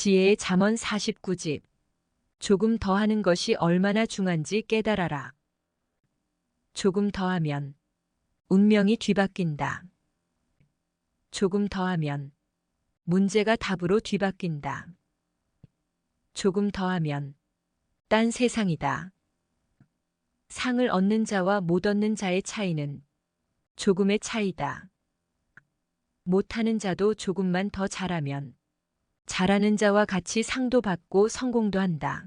지혜의 잠언 49집. 조금 더 하는 것이 얼마나 중한지 깨달아라. 조금 더 하면 운명이 뒤바뀐다. 조금 더 하면 문제가 답으로 뒤바뀐다. 조금 더 하면 딴 세상이다. 상을 얻는 자와 못 얻는 자의 차이는 조금의 차이다. 못하는 자도 조금만 더 잘하면 잘하는 자와 같이 상도 받고 성공도 한다.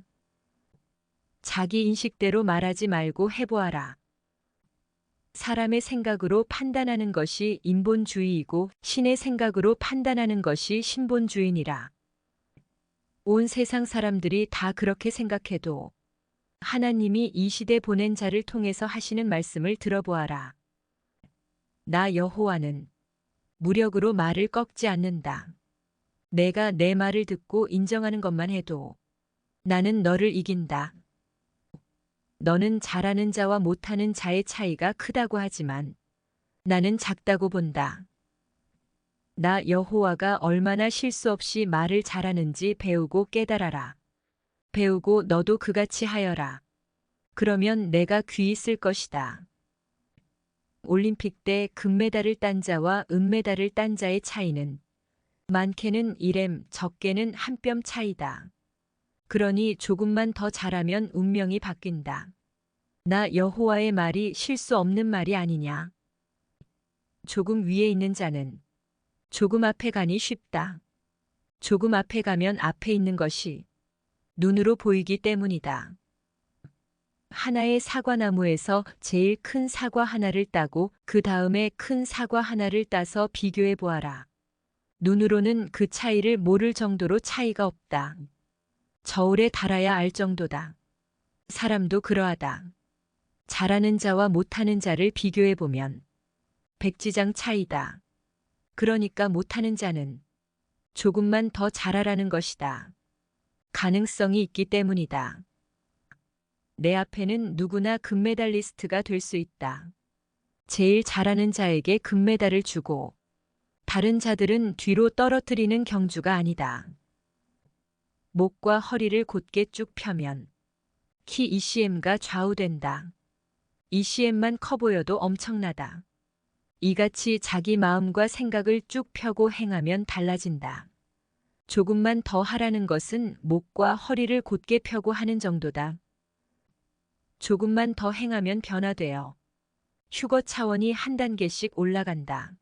자기 인식대로 말하지 말고 해보아라. 사람의 생각으로 판단하는 것이 인본주의이고 신의 생각으로 판단하는 것이 신본주의니라. 온 세상 사람들이 다 그렇게 생각해도 하나님이 이 시대 보낸 자를 통해서 하시는 말씀을 들어보아라. 나 여호와는 무력으로 말을 꺾지 않는다. 내가 내 말을 듣고 인정하는 것만 해도 나는 너를 이긴다. 너는 잘하는 자와 못하는 자의 차이가 크다고 하지만 나는 작다고 본다. 나 여호와가 얼마나 실수 없이 말을 잘하는지 배우고 깨달아라. 배우고 너도 그같이 하여라. 그러면 내가 귀 있을 것이다. 올림픽 때 금메달을 딴 자와 은메달을 딴 자의 차이는 많게는 1렘, 적게는 한 뼘 차이다. 그러니 조금만 더 잘하면 운명이 바뀐다. 나 여호와의 말이 실수 없는 말이 아니냐. 조금 위에 있는 자는 조금 앞에 가니 쉽다. 조금 앞에 가면 앞에 있는 것이 눈으로 보이기 때문이다. 하나의 사과나무에서 제일 큰 사과 하나를 따고 그 다음에 큰 사과 하나를 따서 비교해 보아라. 눈으로는 그 차이를 모를 정도로 차이가 없다. 저울에 달아야 알 정도다. 사람도 그러하다. 잘하는 자와 못하는 자를 비교해 보면 백지장 차이다. 그러니까 못하는 자는 조금만 더 잘하라는 것이다. 가능성이 있기 때문이다. 내 앞에는 누구나 금메달리스트가 될 수 있다. 제일 잘하는 자에게 금메달을 주고 다른 자들은 뒤로 떨어뜨리는 경주가 아니다. 목과 허리를 곧게 쭉 펴면 키 ECM가 좌우된다. ECM만 커 보여도 엄청나다. 이같이 자기 마음과 생각을 쭉 펴고 행하면 달라진다. 조금만 더 하라는 것은 목과 허리를 곧게 펴고 하는 정도다. 조금만 더 행하면 변화되어 휴거 차원이 한 단계씩 올라간다.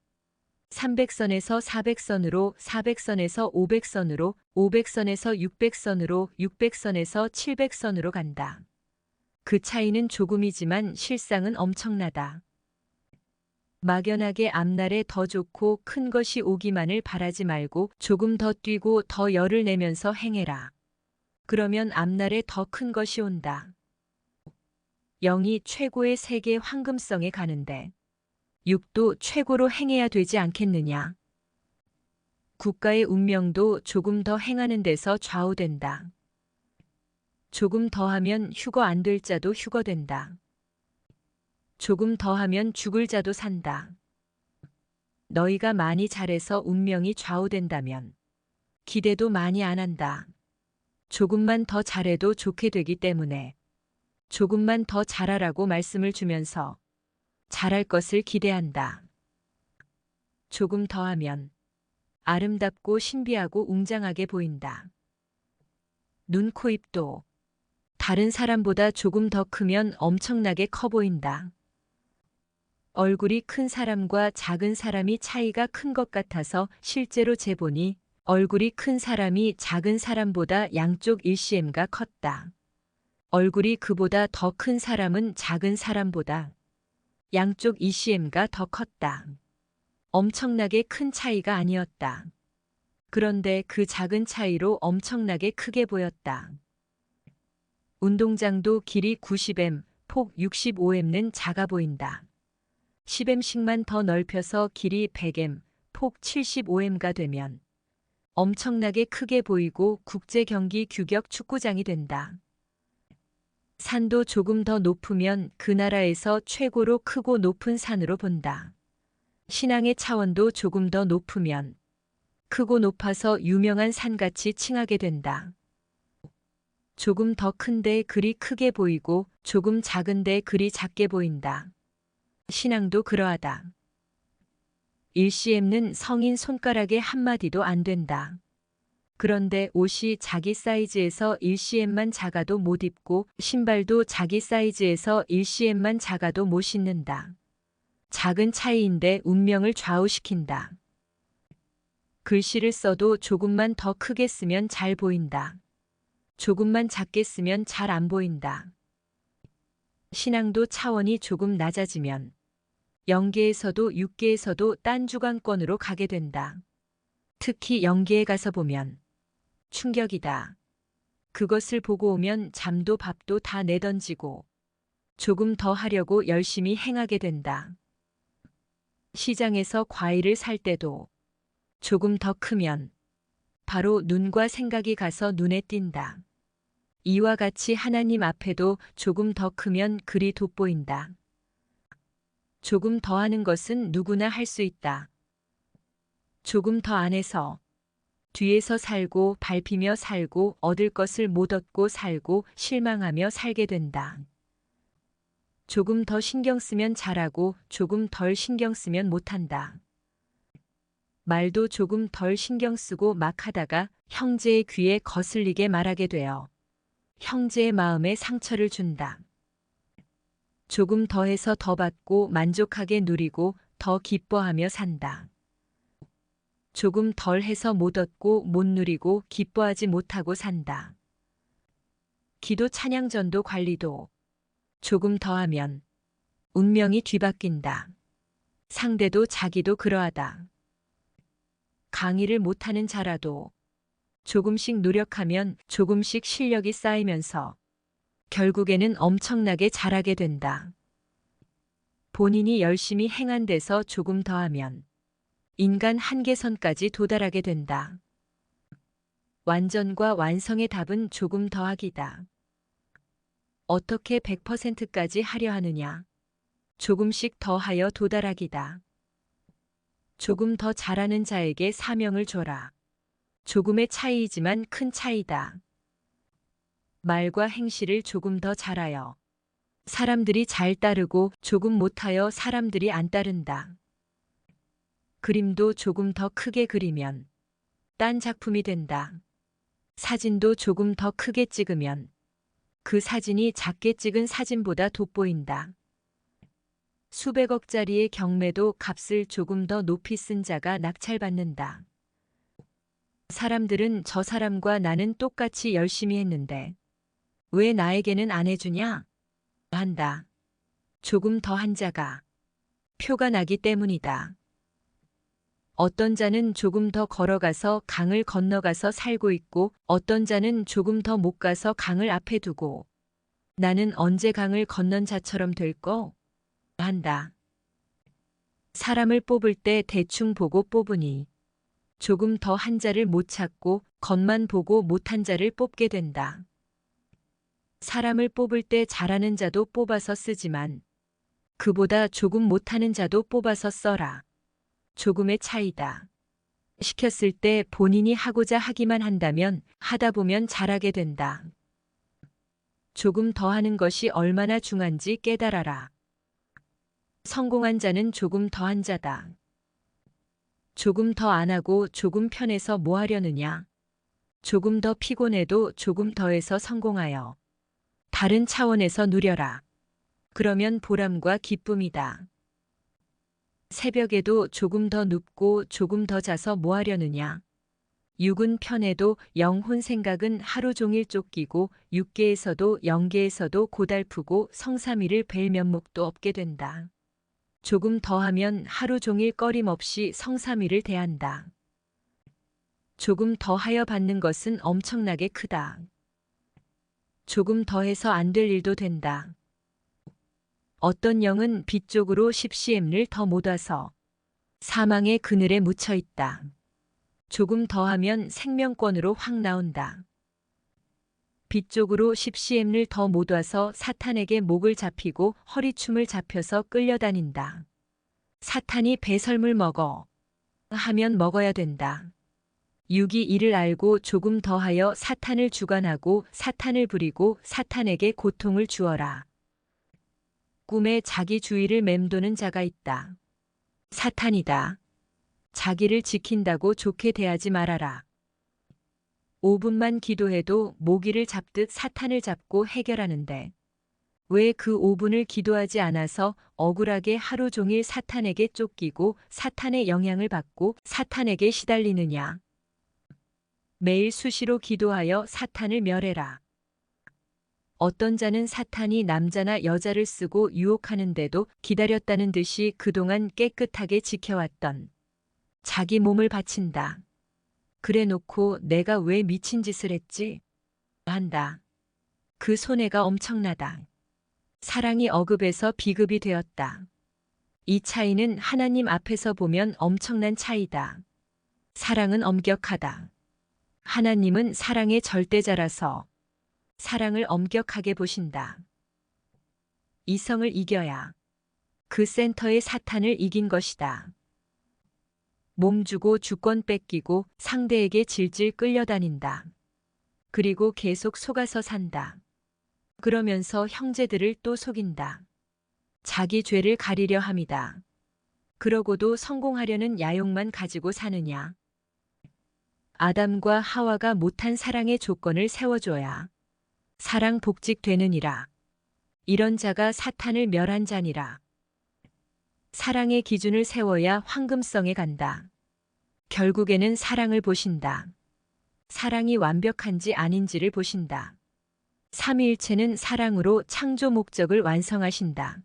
300선에서 400선으로, 400선에서 500선으로, 500선에서 600선으로, 600선에서 700선으로 간다. 그 차이는 조금이지만 실상은 엄청나다. 막연하게 앞날에 더 좋고 큰 것이 오기만을 바라지 말고 조금 더 뛰고 더 열을 내면서 행해라. 그러면 앞날에 더 큰 것이 온다. 영이 최고의 세계 황금성에 가는데 육도 최고로 행해야 되지 않겠느냐. 국가의 운명도 조금 더 행하는 데서 좌우된다. 조금 더 하면 휴거 안 될 자도 휴거된다. 조금 더 하면 죽을 자도 산다. 너희가 많이 잘해서 운명이 좌우된다면 기대도 많이 안 한다. 조금만 더 잘해도 좋게 되기 때문에 조금만 더 잘하라고 말씀을 주면서 잘할 것을 기대한다. 조금 더 하면 아름답고 신비하고 웅장하게 보인다. 눈, 코, 입도 다른 사람보다 조금 더 크면 엄청나게 커 보인다. 얼굴이 큰 사람과 작은 사람이 차이가 큰 것 같아서 실제로 재보니 얼굴이 큰 사람이 작은 사람보다 양쪽 1cm가 컸다. 얼굴이 그보다 더 큰 사람은 작은 사람보다 양쪽 2cm가 더 컸다. 엄청나게 큰 차이가 아니었다. 그런데 그 작은 차이로 엄청나게 크게 보였다. 운동장도 길이 90m, 폭 65m는 작아 보인다. 10m씩만 더 넓혀서 길이 100m, 폭 75m가 되면 엄청나게 크게 보이고 국제 경기 규격 축구장이 된다. 산도 조금 더 높으면 그 나라에서 최고로 크고 높은 산으로 본다. 신앙의 차원도 조금 더 높으면 크고 높아서 유명한 산같이 칭하게 된다. 조금 더 큰데 글이 크게 보이고 조금 작은데 글이 작게 보인다. 신앙도 그러하다. 일시엠는 성인 손가락에 한마디도 안 된다. 그런데 옷이 자기 사이즈에서 1cm만 작아도 못 입고 신발도 자기 사이즈에서 1cm만 작아도 못 신는다. 작은 차이인데 운명을 좌우시킨다. 글씨를 써도 조금만 더 크게 쓰면 잘 보인다. 조금만 작게 쓰면 잘 안 보인다. 신앙도 차원이 조금 낮아지면 영계에서도 육계에서도 딴 주관권으로 가게 된다. 특히 영계에 가서 보면 충격이다. 그것을 보고 오면 잠도 밥도 다 내던지고 조금 더 하려고 열심히 행하게 된다. 시장에서 과일을 살 때도 조금 더 크면 바로 눈과 생각이 가서 눈에 띈다. 이와 같이 하나님 앞에도 조금 더 크면 그리 돋보인다. 조금 더 하는 것은 누구나 할 수 있다. 조금 더 안에서 뒤에서 살고 밟히며 살고 얻을 것을 못 얻고 살고 실망하며 살게 된다. 조금 더 신경 쓰면 잘하고 조금 덜 신경 쓰면 못한다. 말도 조금 덜 신경 쓰고 막 하다가 형제의 귀에 거슬리게 말하게 되어 형제의 마음에 상처를 준다. 조금 더 해서 더 받고 만족하게 누리고 더 기뻐하며 산다. 조금 덜 해서 못 얻고 못 누리고 기뻐하지 못하고 산다. 기도 찬양 전도 관리도 조금 더 하면 운명이 뒤바뀐다. 상대도 자기도 그러하다. 강의를 못하는 자라도 조금씩 노력하면 조금씩 실력이 쌓이면서 결국에는 엄청나게 잘하게 된다. 본인이 열심히 행한 데서 조금 더 하면 인간 한계선까지 도달하게 된다. 완전과 완성의 답은 조금 더하기다. 어떻게 100%까지 하려 하느냐? 조금씩 더하여 도달하기다. 조금 더 잘하는 자에게 사명을 줘라. 조금의 차이이지만 큰 차이다. 말과 행실을 조금 더 잘하여 사람들이 잘 따르고 조금 못하여 사람들이 안 따른다. 그림도 조금 더 크게 그리면 딴 작품이 된다. 사진도 조금 더 크게 찍으면 그 사진이 작게 찍은 사진보다 돋보인다. 수백억짜리의 경매도 값을 조금 더 높이 쓴 자가 낙찰받는다. 사람들은 저 사람과 나는 똑같이 열심히 했는데 왜 나에게는 안 해주냐? 한다. 조금 더 한 자가 표가 나기 때문이다. 어떤 자는 조금 더 걸어가서 강을 건너가서 살고 있고 어떤 자는 조금 더 못 가서 강을 앞에 두고 나는 언제 강을 건넌 자처럼 될거? 한다. 사람을 뽑을 때 대충 보고 뽑으니 조금 더 한 자를 못 찾고 겉만 보고 못한 자를 뽑게 된다. 사람을 뽑을 때 잘하는 자도 뽑아서 쓰지만 그보다 조금 못하는 자도 뽑아서 써라. 조금의 차이다. 시켰을 때 본인이 하고자 하기만 한다면 하다 보면 잘하게 된다. 조금 더 하는 것이 얼마나 중한지 깨달아라. 성공한 자는 조금 더 한 자다. 조금 더 안 하고 조금 편해서 뭐 하려느냐. 조금 더 피곤해도 조금 더해서 성공하여 다른 차원에서 누려라. 그러면 보람과 기쁨이다. 새벽에도 조금 더 눕고 조금 더 자서 뭐 하려느냐. 육은 편해도 영혼 생각은 하루 종일 쫓기고 육계에서도 영계에서도 고달프고 성삼위를 뵐 면목도 없게 된다. 조금 더 하면 하루 종일 꺼림없이 성삼위를 대한다. 조금 더 하여 받는 것은 엄청나게 크다. 조금 더해서 안 될 일도 된다. 어떤 영은 빛 쪽으로 10cm를 더 못 와서 사망의 그늘에 묻혀 있다. 조금 더 하면 생명권으로 확 나온다. 빛 쪽으로 10cm를 더 못 와서 사탄에게 목을 잡히고 허리춤을 잡혀서 끌려다닌다. 사탄이 배설물 먹어 하면 먹어야 된다. 육이 이를 알고 조금 더하여 사탄을 주관하고 사탄을 부리고 사탄에게 고통을 주어라. 꿈에 자기 주위를 맴도는 자가 있다. 사탄이다. 자기를 지킨다고 좋게 대하지 말아라. 5분만 기도해도 모기를 잡듯 사탄을 잡고 해결하는데 왜 그 5분을 기도하지 않아서 억울하게 하루 종일 사탄에게 쫓기고 사탄의 영향을 받고 사탄에게 시달리느냐. 매일 수시로 기도하여 사탄을 멸해라. 어떤 자는 사탄이 남자나 여자를 쓰고 유혹하는데도 기다렸다는 듯이 그동안 깨끗하게 지켜왔던 자기 몸을 바친다. 그래 놓고 내가 왜 미친 짓을 했지? 한다. 그 손해가 엄청나다. 사랑이 어급에서 비급이 되었다. 이 차이는 하나님 앞에서 보면 엄청난 차이다. 사랑은 엄격하다. 하나님은 사랑의 절대자라서 사랑을 엄격하게 보신다. 이성을 이겨야 그 센터의 사탄을 이긴 것이다. 몸 주고 주권 뺏기고 상대에게 질질 끌려다닌다. 그리고 계속 속아서 산다. 그러면서 형제들을 또 속인다. 자기 죄를 가리려 함이다. 그러고도 성공하려는 야욕만 가지고 사느냐. 아담과 하와가 못한 사랑의 조건을 세워줘야 사랑 복직되느니라. 이런 자가 사탄을 멸한 자니라. 사랑의 기준을 세워야 황금성에 간다. 결국에는 사랑을 보신다. 사랑이 완벽한지 아닌지를 보신다. 삼위일체는 사랑으로 창조 목적을 완성하신다.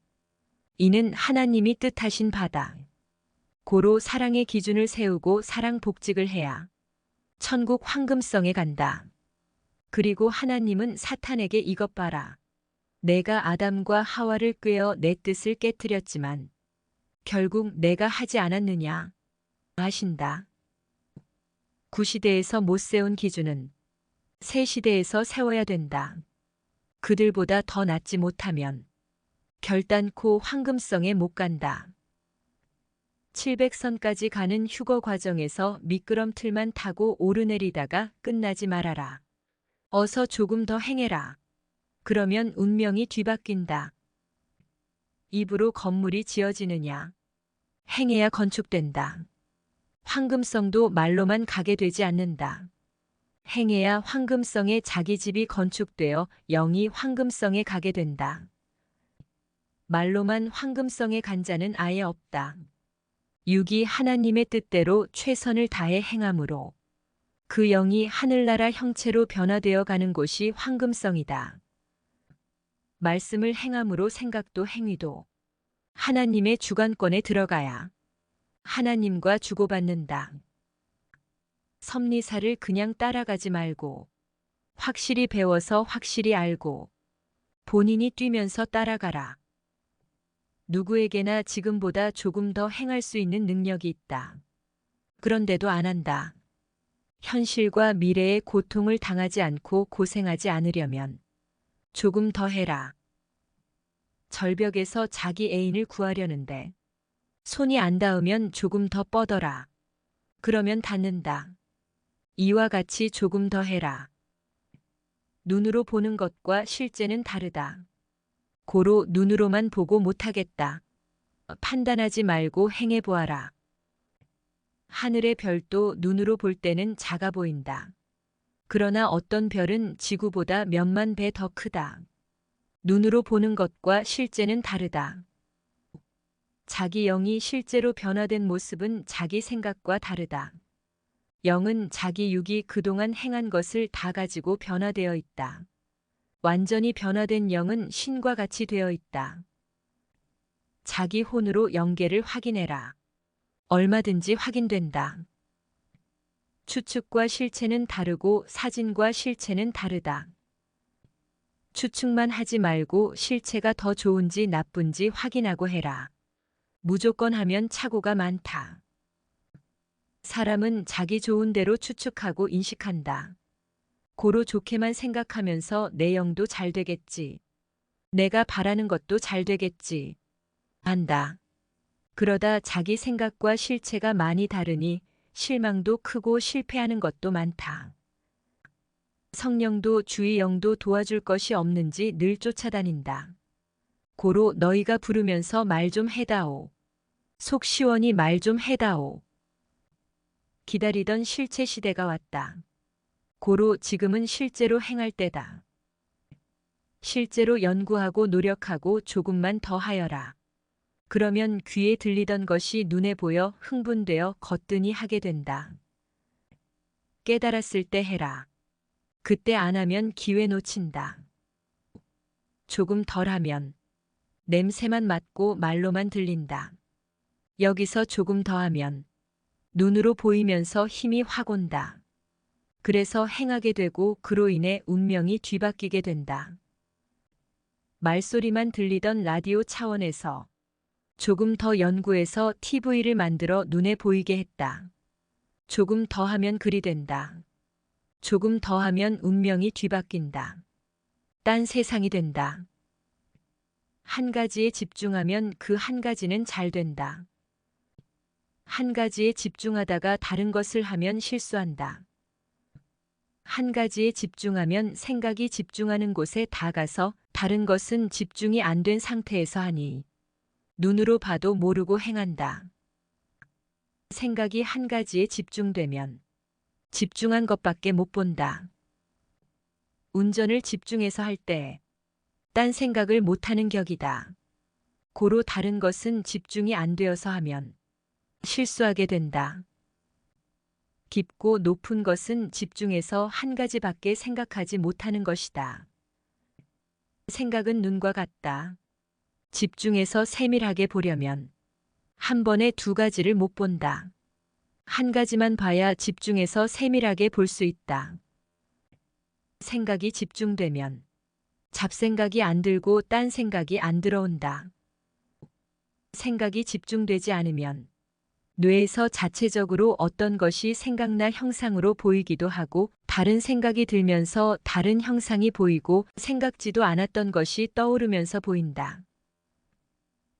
이는 하나님이 뜻하신 바다. 고로 사랑의 기준을 세우고 사랑 복직을 해야 천국 황금성에 간다. 그리고 하나님은 사탄에게 이것 봐라. 내가 아담과 하와를 꿰어 내 뜻을 깨뜨렸지만 결국 내가 하지 않았느냐 하신다. 구시대에서 못 세운 기준은 새 시대에서 세워야 된다. 그들보다 더 낫지 못하면 결단코 황금성에 못 간다. 700선까지 가는 휴거 과정에서 미끄럼틀만 타고 오르내리다가 끝나지 말아라. 어서 조금 더 행해라. 그러면 운명이 뒤바뀐다. 입으로 건물이 지어지느냐. 행해야 건축된다. 황금성도 말로만 가게 되지 않는다. 행해야 황금성의 자기 집이 건축되어 영이 황금성에 가게 된다. 말로만 황금성에 간 자는 아예 없다. 육이 하나님의 뜻대로 최선을 다해 행함으로 그 영이 하늘나라 형체로 변화되어 가는 곳이 황금성이다. 말씀을 행함으로 생각도 행위도 하나님의 주관권에 들어가야 하나님과 주고받는다. 섭리사를 그냥 따라가지 말고 확실히 배워서 확실히 알고 본인이 뛰면서 따라가라. 누구에게나 지금보다 조금 더 행할 수 있는 능력이 있다. 그런데도 안 한다. 현실과 미래의 고통을 당하지 않고 고생하지 않으려면 조금 더 해라. 절벽에서 자기 애인을 구하려는데 손이 안 닿으면 조금 더 뻗어라. 그러면 닿는다. 이와 같이 조금 더 해라. 눈으로 보는 것과 실제는 다르다. 고로 눈으로만 보고 못하겠다. 판단하지 말고 행해 보아라. 하늘의 별도 눈으로 볼 때는 작아 보인다. 그러나 어떤 별은 지구보다 몇만 배 더 크다. 눈으로 보는 것과 실제는 다르다. 자기 영이 실제로 변화된 모습은 자기 생각과 다르다. 영은 자기 육이 그동안 행한 것을 다 가지고 변화되어 있다. 완전히 변화된 영은 신과 같이 되어 있다. 자기 혼으로 영계를 확인해라. 얼마든지 확인된다. 추측과 실체는 다르고 사진과 실체는 다르다. 추측만 하지 말고 실체가 더 좋은지 나쁜지 확인하고 해라. 무조건 하면 착오가 많다. 사람은 자기 좋은 대로 추측하고 인식한다. 고로 좋게만 생각하면서 내 영도 잘 되겠지. 내가 바라는 것도 잘 되겠지. 한다. 그러다 자기 생각과 실체가 많이 다르니 실망도 크고 실패하는 것도 많다. 성령도 주의 영도 도와줄 것이 없는지 늘 쫓아다닌다. 고로 너희가 부르면서 말 좀 해다오. 속 시원히 말 좀 해다오. 기다리던 실체 시대가 왔다. 고로 지금은 실제로 행할 때다. 실제로 연구하고 노력하고 조금만 더 하여라. 그러면 귀에 들리던 것이 눈에 보여 흥분되어 거뜬히 하게 된다. 깨달았을 때 해라. 그때 안 하면 기회 놓친다. 조금 덜 하면 냄새만 맡고 말로만 들린다. 여기서 조금 더 하면 눈으로 보이면서 힘이 확 온다. 그래서 행하게 되고 그로 인해 운명이 뒤바뀌게 된다. 말소리만 들리던 라디오 차원에서 조금 더 연구해서 TV를 만들어 눈에 보이게 했다. 조금 더 하면 글이 된다. 조금 더 하면 운명이 뒤바뀐다. 딴 세상이 된다. 한 가지에 집중하면 그 한 가지는 잘 된다. 한 가지에 집중하다가 다른 것을 하면 실수한다. 한 가지에 집중하면 생각이 집중하는 곳에 다 가서 다른 것은 집중이 안 된 상태에서 하니 눈으로 봐도 모르고 행한다. 생각이 한 가지에 집중되면 집중한 것밖에 못 본다. 운전을 집중해서 할 때 딴 생각을 못하는 격이다. 고로 다른 것은 집중이 안 되어서 하면 실수하게 된다. 깊고 높은 것은 집중해서 한 가지밖에 생각하지 못하는 것이다. 생각은 눈과 같다. 집중해서 세밀하게 보려면 한 번에 두 가지를 못 본다. 한 가지만 봐야 집중해서 세밀하게 볼 수 있다. 생각이 집중되면 잡생각이 안 들고 딴 생각이 안 들어온다. 생각이 집중되지 않으면 뇌에서 자체적으로 어떤 것이 생각나 형상으로 보이기도 하고 다른 생각이 들면서 다른 형상이 보이고 생각지도 않았던 것이 떠오르면서 보인다.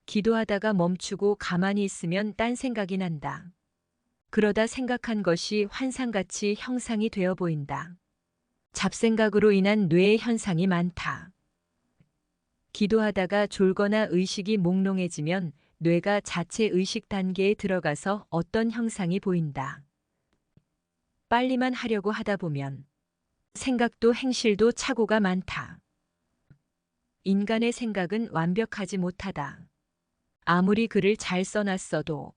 기도하다가 멈추고 가만히 있으면 딴 생각이 난다. 그러다 생각한 것이 환상같이 형상이 되어 보인다. 잡생각으로 인한 뇌의 현상이 많다. 기도하다가 졸거나 의식이 몽롱해지면 뇌가 자체 의식 단계에 들어가서 어떤 형상이 보인다. 빨리만 하려고 하다 보면 생각도 행실도 착오가 많다. 인간의 생각은 완벽하지 못하다. 아무리 글을 잘 써놨어도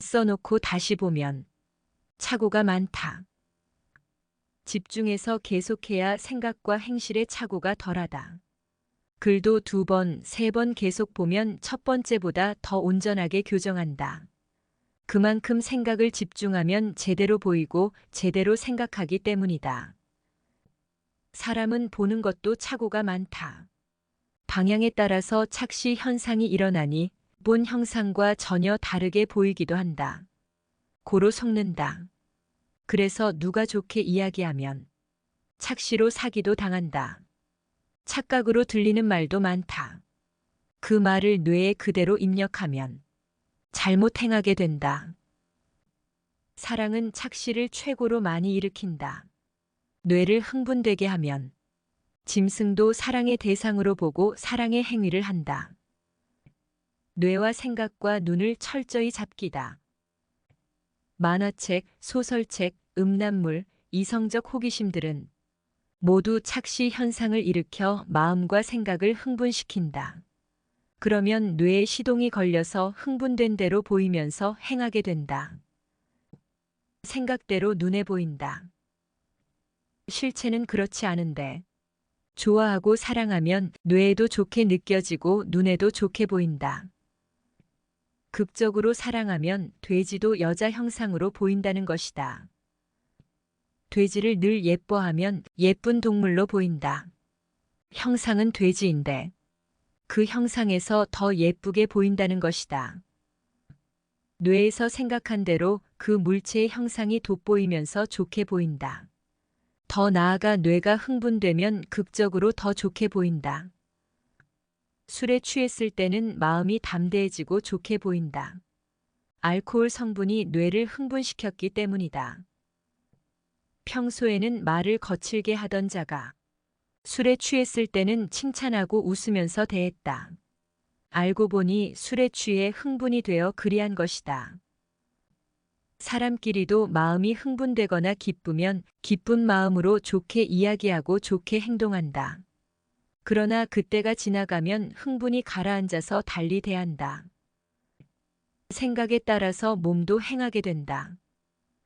써놓고 다시 보면 착오가 많다. 집중해서 계속해야 생각과 행실의 착오가 덜하다. 글도 두 번, 세 번 계속 보면 첫 번째보다 더 온전하게 교정한다. 그만큼 생각을 집중하면 제대로 보이고 제대로 생각하기 때문이다. 사람은 보는 것도 착오가 많다. 방향에 따라서 착시 현상이 일어나니 본 형상과 전혀 다르게 보이기도 한다. 고로 속는다. 그래서 누가 좋게 이야기하면 착시로 사기도 당한다. 착각으로 들리는 말도 많다. 그 말을 뇌에 그대로 입력하면 잘못 행하게 된다. 사랑은 착시를 최고로 많이 일으킨다. 뇌를 흥분되게 하면 짐승도 사랑의 대상으로 보고 사랑의 행위를 한다. 뇌와 생각과 눈을 철저히 잡기다. 만화책, 소설책, 음란물, 이성적 호기심들은 모두 착시 현상을 일으켜 마음과 생각을 흥분시킨다. 그러면 뇌에 시동이 걸려서 흥분된 대로 보이면서 행하게 된다. 생각대로 눈에 보인다. 실체는 그렇지 않은데 좋아하고 사랑하면 뇌에도 좋게 느껴지고 눈에도 좋게 보인다. 극적으로 사랑하면 돼지도 여자 형상으로 보인다는 것이다. 돼지를 늘 예뻐하면 예쁜 동물로 보인다. 형상은 돼지인데 그 형상에서 더 예쁘게 보인다는 것이다. 뇌에서 생각한 대로 그 물체의 형상이 돋보이면서 좋게 보인다. 더 나아가 뇌가 흥분되면 극적으로 더 좋게 보인다. 술에 취했을 때는 마음이 담대해지고 좋게 보인다. 알코올 성분이 뇌를 흥분시켰기 때문이다. 평소에는 말을 거칠게 하던 자가 술에 취했을 때는 칭찬하고 웃으면서 대했다. 알고 보니 술에 취해 흥분이 되어 그리한 것이다. 사람끼리도 마음이 흥분되거나 기쁘면 기쁜 마음으로 좋게 이야기하고 좋게 행동한다. 그러나 그때가 지나가면 흥분이 가라앉아서 달리 대한다. 생각에 따라서 몸도 행하게 된다.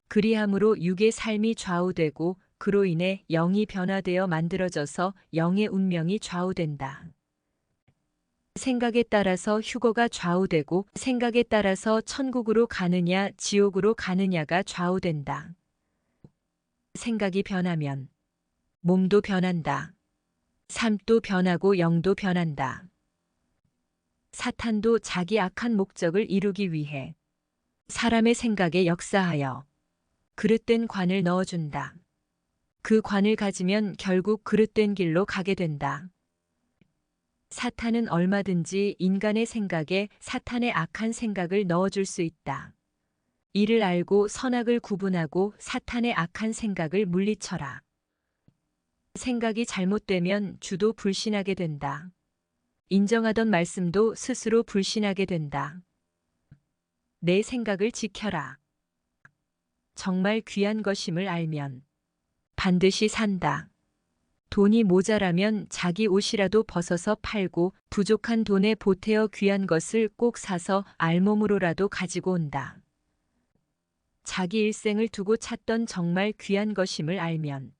그리함으로 육의 삶이 좌우되고 그로 인해 영이 변화되어 만들어져서 영의 운명이 좌우된다. 생각에 따라서 휴거가 좌우되고 생각에 따라서 천국으로 가느냐 지옥으로 가느냐가 좌우된다. 생각이 변하면 몸도 변한다. 삶도 변하고 영도 변한다. 사탄도 자기 악한 목적을 이루기 위해 사람의 생각에 역사하여 그릇된 관을 넣어준다. 그 관을 가지면 결국 그릇된 길로 가게 된다. 사탄은 얼마든지 인간의 생각에 사탄의 악한 생각을 넣어줄 수 있다. 이를 알고 선악을 구분하고 사탄의 악한 생각을 물리쳐라. 생각이 잘못되면 주도 불신하게 된다. 인정하던 말씀도 스스로 불신하게 된다. 내 생각을 지켜라. 정말 귀한 것임을 알면 반드시 산다. 돈이 모자라면 자기 옷이라도 벗어서 팔고 부족한 돈에 보태어 귀한 것을 꼭 사서 알몸으로라도 가지고 온다. 자기 일생을 두고 찾던 정말 귀한 것임을 알면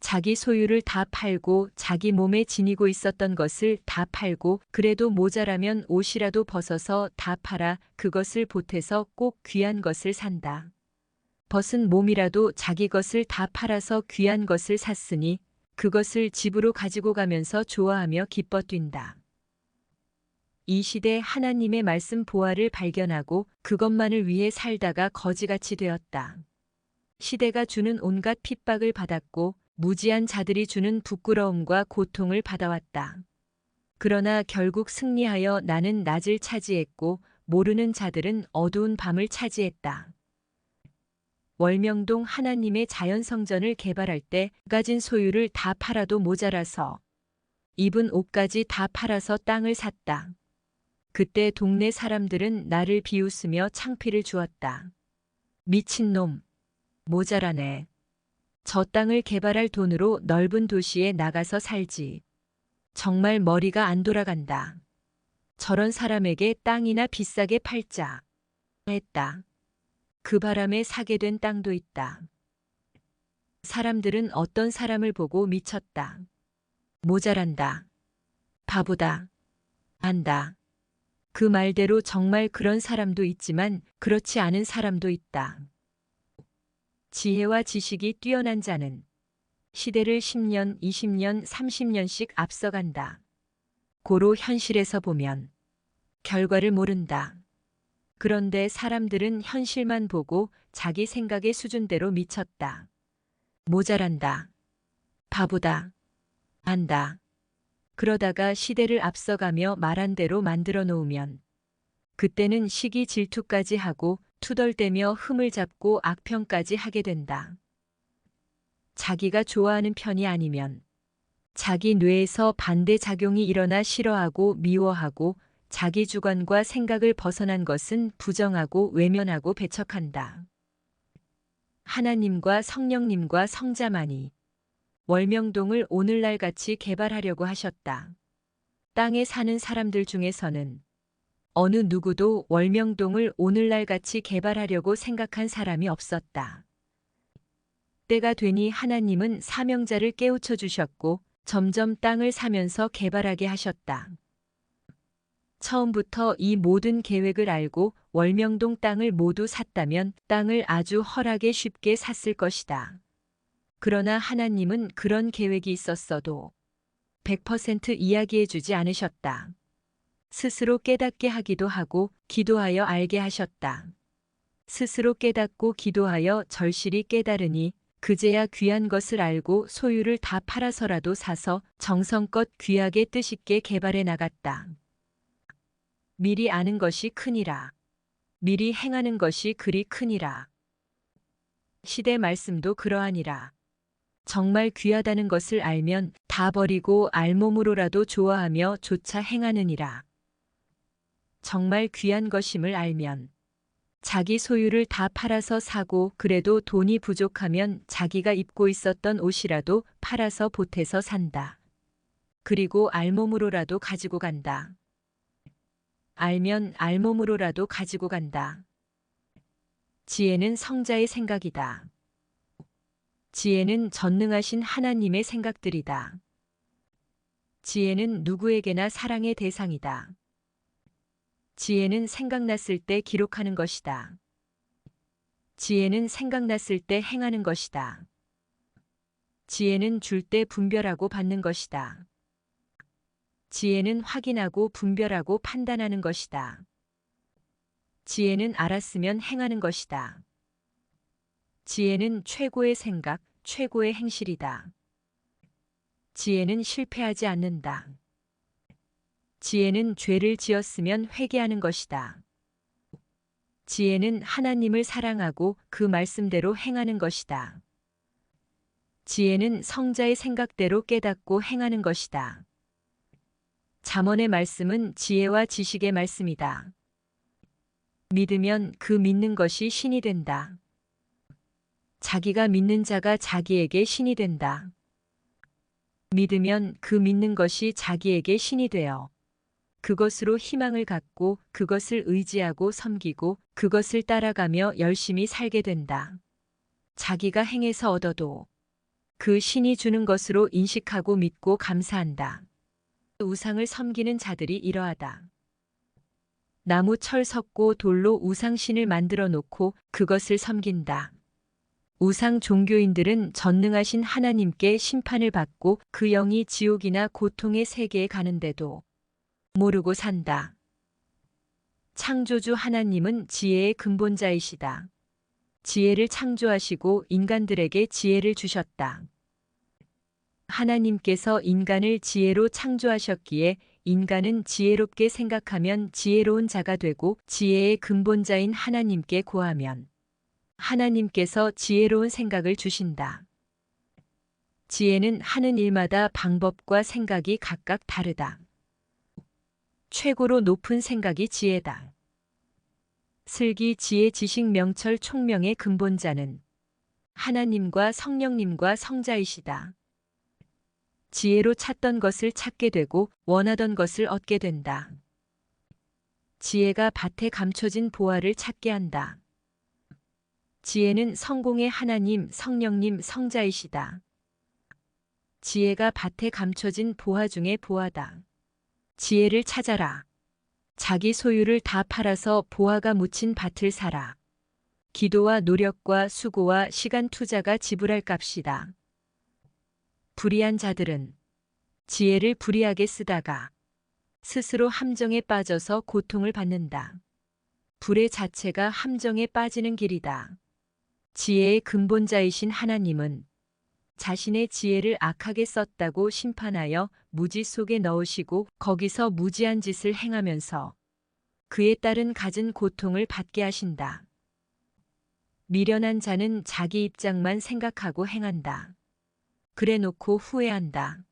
자기 소유를 다 팔고 자기 몸에 지니고 있었던 것을 다 팔고 그래도 모자라면 옷이라도 벗어서 다 팔아 그것을 보태서 꼭 귀한 것을 산다. 벗은 몸이라도 자기 것을 다 팔아서 귀한 것을 샀으니 그것을 집으로 가지고 가면서 좋아하며 기뻐 뛴다. 이 시대 하나님의 말씀 보화를 발견하고 그것만을 위해 살다가 거지같이 되었다. 시대가 주는 온갖 핍박을 받았고 무지한 자들이 주는 부끄러움과 고통을 받아왔다. 그러나 결국 승리하여 나는 낮을 차지했고 모르는 자들은 어두운 밤을 차지했다. 월명동 하나님의 자연성전을 개발할 때 가진 소유를 다 팔아도 모자라서 입은 옷까지 다 팔아서 땅을 샀다. 그때 동네 사람들은 나를 비웃으며 창피를 주었다. 미친놈. 모자라네. 저 땅을 개발할 돈으로 넓은 도시에 나가서 살지. 정말 머리가 안 돌아간다. 저런 사람에게 땅이나 비싸게 팔자. 했다. 그 바람에 사게 된 땅도 있다. 사람들은 어떤 사람을 보고 미쳤다. 모자란다. 바보다. 안다. 그 말대로 정말 그런 사람도 있지만 그렇지 않은 사람도 있다. 지혜와 지식이 뛰어난 자는 시대를 10년, 20년, 30년씩 앞서간다. 고로 현실에서 보면 결과를 모른다. 그런데 사람들은 현실만 보고 자기 생각의 수준대로 미쳤다. 모자란다. 바보다. 안다. 그러다가 시대를 앞서가며 말한 대로 만들어 놓으면 그때는 시기 질투까지 하고 투덜대며 흠을 잡고 악평까지 하게 된다. 자기가 좋아하는 편이 아니면 자기 뇌에서 반대작용이 일어나 싫어하고 미워하고 자기 주관과 생각을 벗어난 것은 부정하고 외면하고 배척한다. 하나님과 성령님과 성자만이 월명동을 오늘날 같이 개발하려고 하셨다. 땅에 사는 사람들 중에서는 어느 누구도 월명동을 오늘날 같이 개발하려고 생각한 사람이 없었다. 때가 되니 하나님은 사명자를 깨우쳐 주셨고 점점 땅을 사면서 개발하게 하셨다. 처음부터 이 모든 계획을 알고 월명동 땅을 모두 샀다면 땅을 아주 허락에 쉽게 샀을 것이다. 그러나 하나님은 그런 계획이 있었어도 100% 이야기해 주지 않으셨다. 스스로 깨닫게 하기도 하고 기도하여 알게 하셨다. 스스로 깨닫고 기도하여 절실히 깨달으니 그제야 귀한 것을 알고 소유를 다 팔아서라도 사서 정성껏 귀하게 뜻있게 개발해 나갔다. 미리 아는 것이 크니라. 미리 행하는 것이 그리 크니라. 시대 말씀도 그러하니라. 정말 귀하다는 것을 알면 다 버리고 알몸으로라도 좋아하며 조차 행하느니라. 정말 귀한 것임을 알면 자기 소유를 다 팔아서 사고 그래도 돈이 부족하면 자기가 입고 있었던 옷이라도 팔아서 보태서 산다. 그리고 알몸으로라도 가지고 간다. 알면 알몸으로라도 가지고 간다. 지혜는 성자의 생각이다. 지혜는 전능하신 하나님의 생각들이다. 지혜는 누구에게나 사랑의 대상이다. 지혜는 생각났을 때 기록하는 것이다. 지혜는 생각났을 때 행하는 것이다. 지혜는 줄 때 분별하고 받는 것이다. 지혜는 확인하고 분별하고 판단하는 것이다. 지혜는 알았으면 행하는 것이다. 지혜는 최고의 생각, 최고의 행실이다. 지혜는 실패하지 않는다. 지혜는 죄를 지었으면 회개하는 것이다. 지혜는 하나님을 사랑하고 그 말씀대로 행하는 것이다. 지혜는 성자의 생각대로 깨닫고 행하는 것이다. 잠언의 말씀은 지혜와 지식의 말씀이다. 믿으면 그 믿는 것이 신이 된다. 자기가 믿는 자가 자기에게 신이 된다. 믿으면 그 믿는 것이 자기에게 신이 되어 그것으로 희망을 갖고 그것을 의지하고 섬기고 그것을 따라가며 열심히 살게 된다. 자기가 행해서 얻어도 그 신이 주는 것으로 인식하고 믿고 감사한다. 우상을 섬기는 자들이 이러하다. 나무 철 섞고 돌로 우상신을 만들어 놓고 그것을 섬긴다. 우상 종교인들은 전능하신 하나님께 심판을 받고 그 영이 지옥이나 고통의 세계에 가는데도 모르고 산다. 창조주 하나님은 지혜의 근본자이시다. 지혜를 창조하시고 인간들에게 지혜를 주셨다. 하나님께서 인간을 지혜로 창조하셨기에 인간은 지혜롭게 생각하면 지혜로운 자가 되고 지혜의 근본자인 하나님께 구하면 하나님께서 지혜로운 생각을 주신다. 지혜는 하는 일마다 방법과 생각이 각각 다르다. 최고로 높은 생각이 지혜다. 슬기 지혜 지식 명철 총명의 근본자는 하나님과 성령님과 성자이시다. 지혜로 찾던 것을 찾게 되고 원하던 것을 얻게 된다. 지혜가 밭에 감춰진 보화를 찾게 한다. 지혜는 성공의 하나님, 성령님, 성자이시다. 지혜가 밭에 감춰진 보화 중의 보화다. 지혜를 찾아라. 자기 소유를 다 팔아서 보화가 묻힌 밭을 사라. 기도와 노력과 수고와 시간 투자가 지불할 값이다. 불의한 자들은 지혜를 불의하게 쓰다가 스스로 함정에 빠져서 고통을 받는다. 불의 자체가 함정에 빠지는 길이다. 지혜의 근본자이신 하나님은 자신의 지혜를 악하게 썼다고 심판하여 무지 속에 넣으시고 거기서 무지한 짓을 행하면서 그에 따른 갖은 고통을 받게 하신다. 미련한 자는 자기 입장만 생각하고 행한다. 그래 놓고 후회한다.